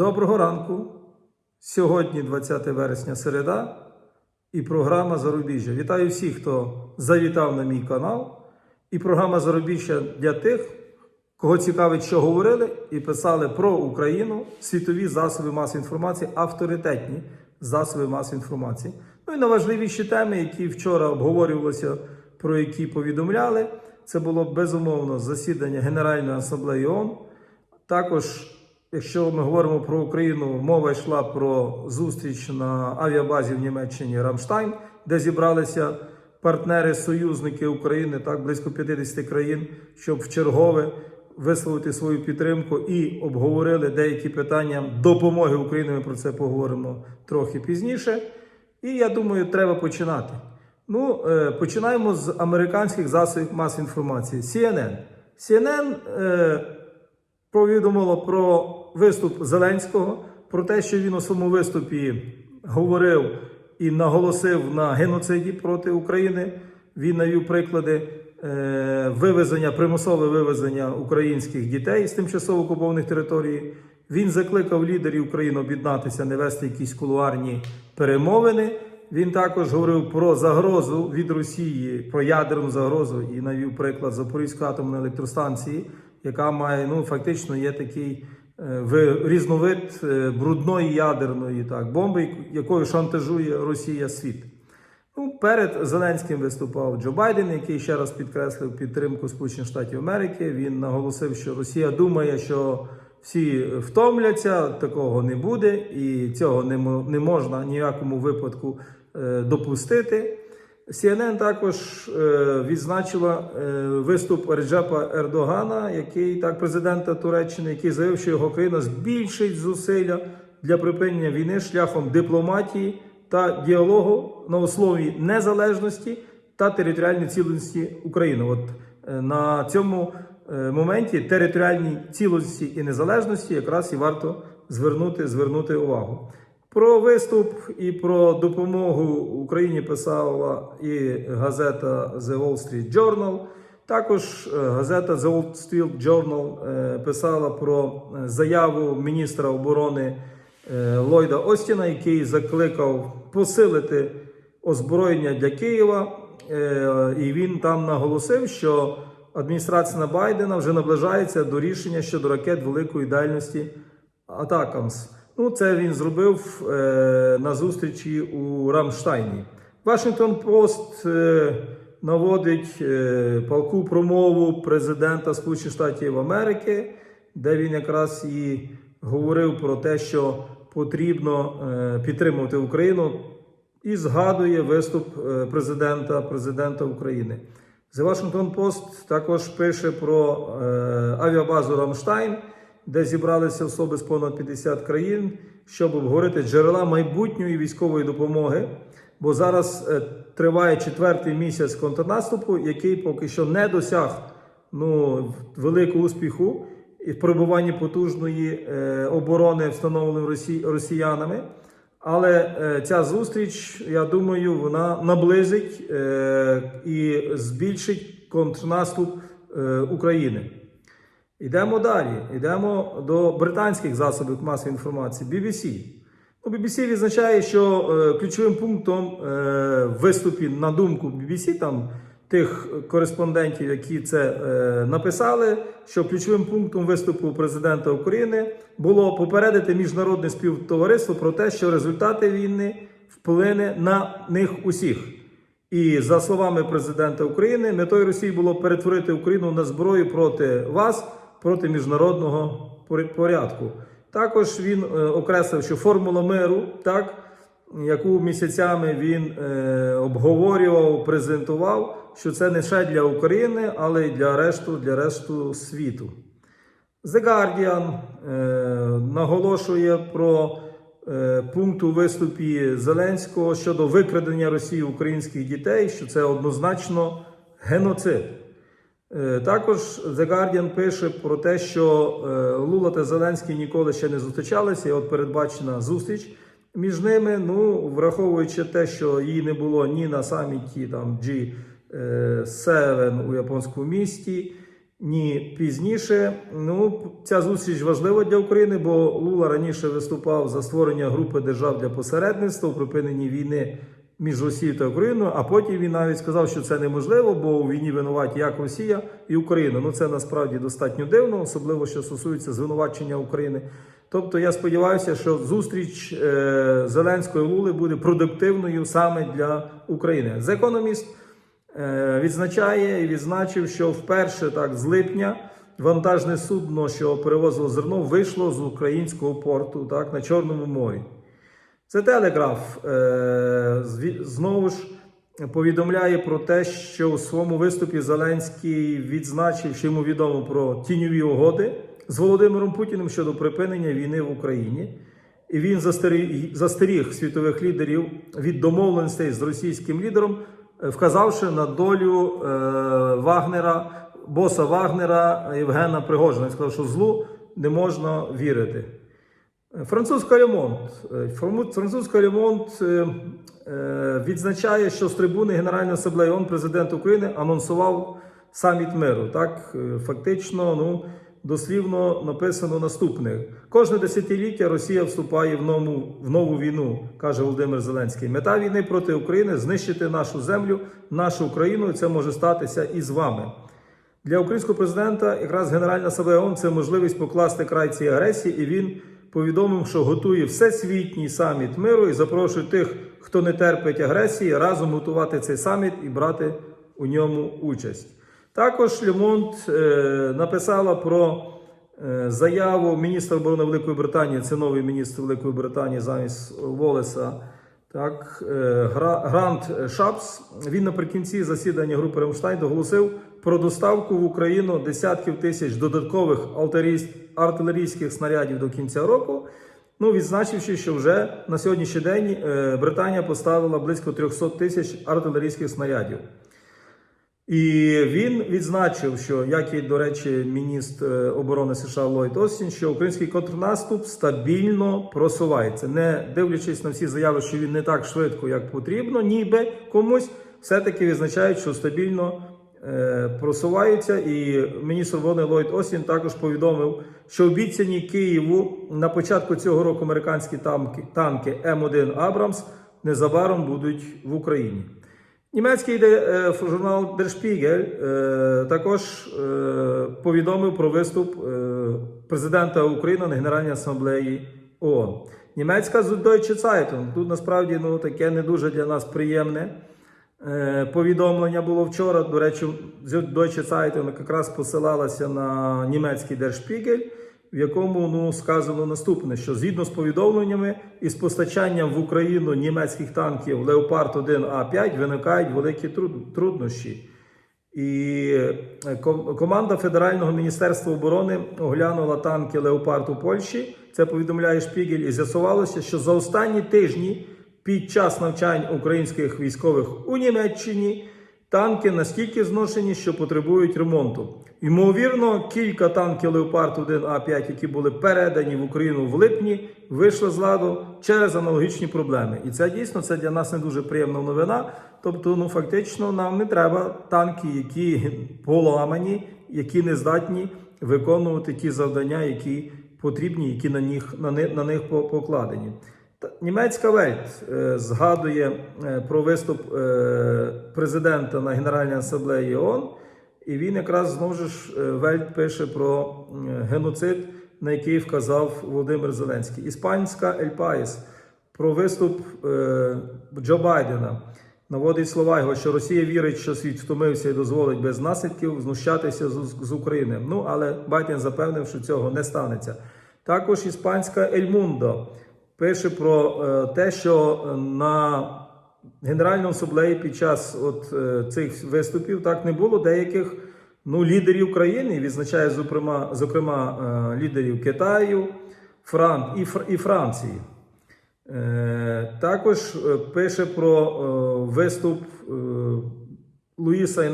Доброго ранку. Сьогодні 20 вересня середа і програма Зарубіжжя. Вітаю всіх, хто завітав на мій канал. І програма Зарубіжжя для тих, кого цікавить, що говорили і писали про Україну світові засоби масової інформації, авторитетні засоби масової інформації. Ну і на важливіші теми, які вчора обговорювалися, про які повідомляли. Це було безумовно засідання Генеральної асамблеї ООН. Також, якщо ми говоримо про Україну, мова йшла про зустріч на авіабазі в Німеччині Рамштайн, де зібралися партнери, союзники України, так близько 50 країн, щоб в чергове висловити свою підтримку і обговорили деякі питання допомоги Україні. Ми про це поговоримо трохи пізніше. І я думаю, треба починати. Ну, е, починаємо з американських засобів масової інформації. CNN. CNN е, повідомило про виступ Зеленського, про те, що він у своєму виступі говорив і наголосив на геноциді проти України. Він навів приклади е, вивезення, примусове вивезення українських дітей з тимчасово окупованих територій. Він закликав лідерів України об'єднатися, не вести якісь кулуарні перемовини. Він також говорив про загрозу від Росії, про ядерну загрозу і навів приклад Запорізької атомної електростанції, яка має ну фактично є такий різновид е, брудної ядерної так бомби, якою шантажує Росія світ. Ну, перед Зеленським виступав Джо Байден, який ще раз підкреслив підтримку Сполучених Штатів Америки. Він наголосив, що Росія думає, що всі втомляться, такого не буде, і цього не, мо- не можна ні в якому випадку е, допустити. CNN також е, відзначила е, виступ Реджепа Ердогана, який так президента Туреччини, який заявив, що його країна збільшить зусилля для припинення війни шляхом дипломатії та діалогу на основі незалежності та територіальної цілісності України. От е, на цьому моменті територіальній цілісності і незалежності якраз і варто звернути, звернути увагу. Про виступ і про допомогу Україні писала і газета The Wall Street Journal. Також е, газета The Wall Street Journal е, писала про е, заяву міністра оборони Ллойда Остіна, який закликав посилити озброєння для Києва. І він там наголосив, що адміністрація Байдена вже наближається до рішення щодо ракет великої дальності Атакамс. Ну, це він зробив е, на зустрічі у Рамштайні. Вашингтон Пост е, наводить е, палку промову президента Сполучених Штатів Америки, де він якраз і говорив про те, що потрібно е, підтримувати Україну, і згадує виступ е, президента, президента України. The Washington Post також пише про е, авіабазу Рамштайн, де зібралися особи з понад 50 країн, щоб обговорити джерела майбутньої військової допомоги. Бо зараз е, триває четвертий місяць контрнаступу, який поки що не досяг ну, великого успіху і в перебуванні потужної е, оборони, встановленої росі, росіянами. Але е, ця зустріч, я думаю, вона наблизить і збільшить контрнаступ України. Йдемо далі. Йдемо до британських засобів масової інформації BBC. Ну, BBC відзначає, що е, ключовим пунктом е, виступі на думку BBC, там тих кореспондентів, які це е, написали, що ключовим пунктом виступу президента України було попередити міжнародне співтовариство про те, що результати війни вплине на них усіх. І за словами президента України, метою Росії було перетворити Україну на зброю проти вас, проти міжнародного порядку. Також він е, окреслив, що формула миру, так, яку місяцями він е, обговорював, презентував, що це не лише для України, але й для решту, для решту світу. The Guardian е, наголошує про пункт у виступі Зеленського щодо викрадення Росії українських дітей, що це однозначно геноцид. Е, Також The Guardian пише про те, що е, Лула та Зеленський ніколи ще не зустрічалися. І от передбачена зустріч між ними. Ну, враховуючи те, що її не було ні на саміті там G7 у японському місті, ні пізніше. Ну, ця зустріч важлива для України, бо Лула раніше виступав за створення групи держав для посередництва у припиненні війни між Росією та Україною. А потім він навіть сказав, що це неможливо, бо у війні винуваті як Росія і Україна. Ну це насправді достатньо дивно, особливо що стосується звинувачення України. Тобто я сподіваюся, що зустріч е, Зеленської Лули буде продуктивною саме для України. The Economist е, відзначає і відзначив, що вперше так з липня вантажне судно, що перевозило зерно, вийшло з українського порту так, на Чорному морі. Це телеграф е, знову ж повідомляє про те, що у своєму виступі Зеленський відзначив, що йому відомо про тіньові угоди з Володимиром Путіним щодо припинення війни в Україні. І він застеріг, світових лідерів від домовленостей з російським лідером, е, вказавши на долю е, Вагнера, боса Вагнера Євгена Пригожина. Він сказав, що злу не можна вірити. Французька ремонт. Французька ремонт е, е, відзначає, що з трибуни Генеральної асамблеї ООН президент України анонсував саміт миру. Так, е, фактично, ну дослівно написано наступне: кожне десятиліття Росія вступає в нову, в нову війну, каже Володимир Зеленський. Мета війни проти України знищити нашу землю, нашу Україну, і це може статися і з вами. Для українського президента якраз Генеральна асамблея ООН – це можливість покласти край цій агресії, і він повідомив, що готує всесвітній саміт миру і запрошує тих, хто не терпить агресії, разом готувати цей саміт і брати у ньому участь. Також Лемонт е, написала про е, заяву міністра оборони Великої Британії, це новий міністр Великої Британії замість Волеса. Так, е, Грант Шапс він наприкінці засідання групи Рамштайн оголосив про доставку в Україну десятків тисяч додаткових артилерійських снарядів до кінця року. Ну, відзначивши, що вже на сьогоднішній день е, Британія поставила близько 300 тисяч артилерійських снарядів. І він відзначив, що як і, до речі, міністр е, оборони США Ллойд Остін, що український контрнаступ стабільно просувається, не дивлячись на всі заяви, що він не так швидко, як потрібно, ніби комусь все-таки відзначають, що стабільно просуваються. І міністр оборони Ллойд Остін також повідомив, що обіцяні Києву на початку цього року американські танки, танки М1 Абрамс незабаром будуть в Україні. Німецький е, журнал Der Spiegel е, також е, повідомив про виступ е, президента України на Генеральній асамблеї ООН. Німецька Süddeutsche Zeitung, тут насправді ну, таке не дуже для нас приємне е, повідомлення було вчора. До речі, Süddeutsche Zeitung якраз посилалася на німецький Spiegel, в якому ну, сказано наступне: що згідно з повідомленнями із постачанням в Україну німецьких танків Leopard 1 А5 виникають великі труднощі. І е, команда Федерального міністерства оборони оглянула танки Леопард у Польщі. Це повідомляє Шпігель, і з'ясувалося, що за останні тижні під час навчань українських військових у Німеччині танки настільки зношені, що потребують ремонту. Ймовірно, кілька танків Леопард 1 А5, які були передані в Україну в липні, вийшли з ладу через аналогічні проблеми. І це дійсно це для нас не дуже приємна новина. Тобто, ну фактично, нам не треба танки, які поламані, які не здатні виконувати ті завдання, які потрібні, які на них, на них, на них покладені. Німецька Вельт е, згадує е, про виступ е, президента на Генеральній асамблеї ООН, і він якраз знову ж Вельт пише про геноцид, на який вказав Володимир Зеленський. Іспанська Ель Паїс про виступ Джо Байдена. Наводить слова його, що Росія вірить, що світ втомився і дозволить без наслідків знущатися з України. Ну але Байден запевнив, що цього не станеться. Також іспанська Ель Мундо пише про е, те, що на Генеральному асамблеї під час от, е, цих виступів так не було деяких ну, лідерів країни, відзначає зокрема, зокрема е, лідерів Китаю, Фран, і, Фр- і Франції. Е, Також е, пише про е, виступ е, Луїса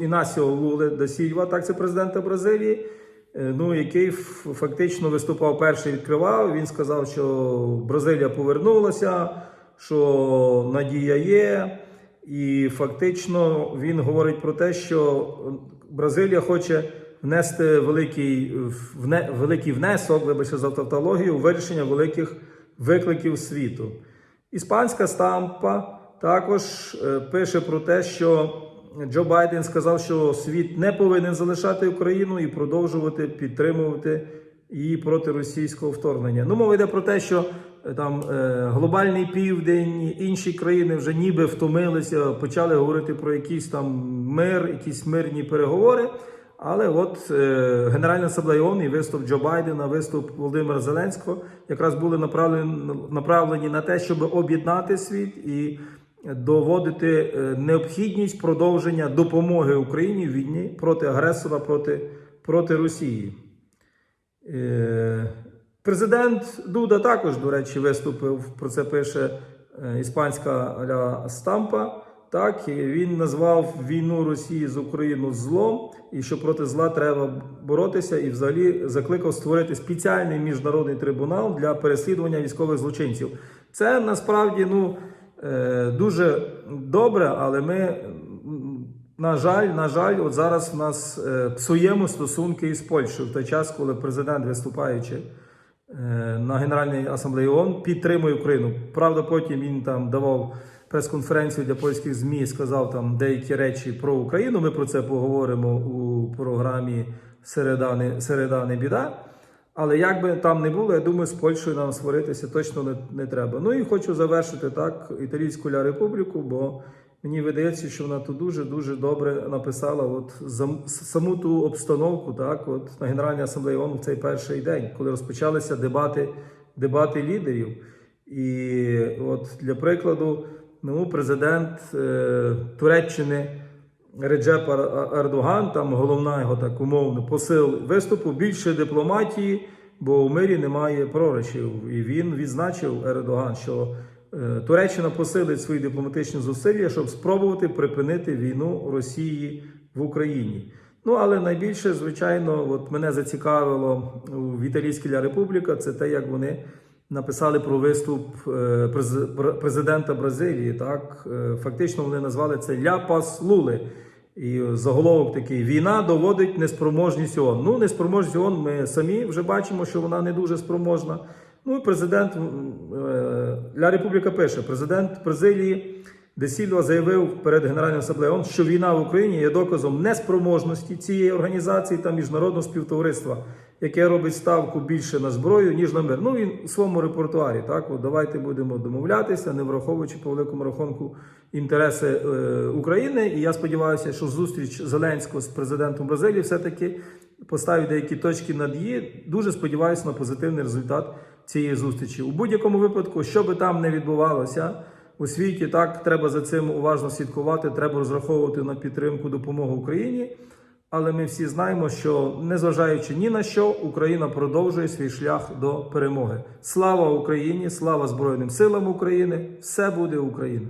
Інасіо Луле да Сільва, так це президента Бразилії, е, ну, який фактично виступав перший, відкривав. Він сказав, що Бразилія повернулася, що надія є. І фактично він говорить про те, що Бразилія хоче внести великий, вне, великий внесок, вибачте за тавтологію, у вирішення великих викликів світу. Іспанська стампа також е, пише про те, що Джо Байден сказав, що світ не повинен залишати Україну і продовжувати підтримувати її проти російського вторгнення. Ну, мова йде про те, що е, там е, глобальний південь, інші країни вже ніби втомилися, почали говорити про якийсь там мир, якісь мирні переговори. Але от е, Генеральна асамблея ООН і виступ Джо Байдена, виступ Володимира Зеленського якраз були направлені, направлені на те, щоб об'єднати світ і доводити е, необхідність продовження допомоги Україні в війні проти агресора, проти, проти Росії. Е, Президент Дуда також, до речі, виступив. Про це пише е, іспанська ля Стампа. Так, і він назвав війну Росії з Україною злом, і що проти зла треба боротися, і взагалі закликав створити спеціальний міжнародний трибунал для переслідування військових злочинців. Це насправді ну дуже добре, але ми, на жаль, на жаль, от зараз в нас е, псуємо стосунки із Польщею в той час, коли президент, виступаючи е, на Генеральній асамблеї ООН, підтримує Україну. Правда, потім він там давав прес-конференцію для польських ЗМІ, сказав там деякі речі про Україну. Ми про це поговоримо у програмі Середа не, Середа не біда. Але як би там не було, я думаю, з Польщею нам сваритися точно не, не треба. Ну і хочу завершити так Італійську ля Републіку, бо мені видається, що вона тут дуже дуже добре написала от зам- саму ту обстановку, так, от на Генеральній асамблеї ООН в цей перший день, коли розпочалися дебати, дебати лідерів. І от для прикладу, ну, президент е, Туреччини. Реджеп Ердоган, там головна його так умовно посил виступу більше дипломатії, бо у мирі немає пророчів. І він відзначив Ердоган, що е, Туреччина посилить свої дипломатичні зусилля, щоб спробувати припинити війну Росії в Україні. Ну але найбільше, звичайно, от мене зацікавило в Італійській Ля Републіка, це те, як вони написали про виступ е, през- пр- президента Бразилії. Так Е, фактично вони назвали це Ляпас Лули. І заголовок такий: війна доводить неспроможність ООН. Ну, неспроможність ООН ми самі вже бачимо, що вона не дуже спроможна. Ну і президент е, Ля Републіка пише: президент Бразилії Де Сільва заявив перед Генеральним асамблеєю що війна в Україні є доказом неспроможності цієї організації та міжнародного співтовариства, яке робить ставку більше на зброю, ніж на мир. Ну він у своєму репертуарі. Так, от давайте будемо домовлятися, не враховуючи по великому рахунку інтереси е, України. І я сподіваюся, що зустріч Зеленського з президентом Бразилії все-таки поставить деякі точки над «і». Дуже сподіваюся на позитивний результат цієї зустрічі. У будь-якому випадку, що би там не відбувалося у світі, так треба за цим уважно слідкувати. Треба розраховувати на підтримку допомоги Україні. Але ми всі знаємо, що незважаючи ні на що, Україна продовжує свій шлях до перемоги. Слава Україні! Слава Збройним силам України! Все буде Україна!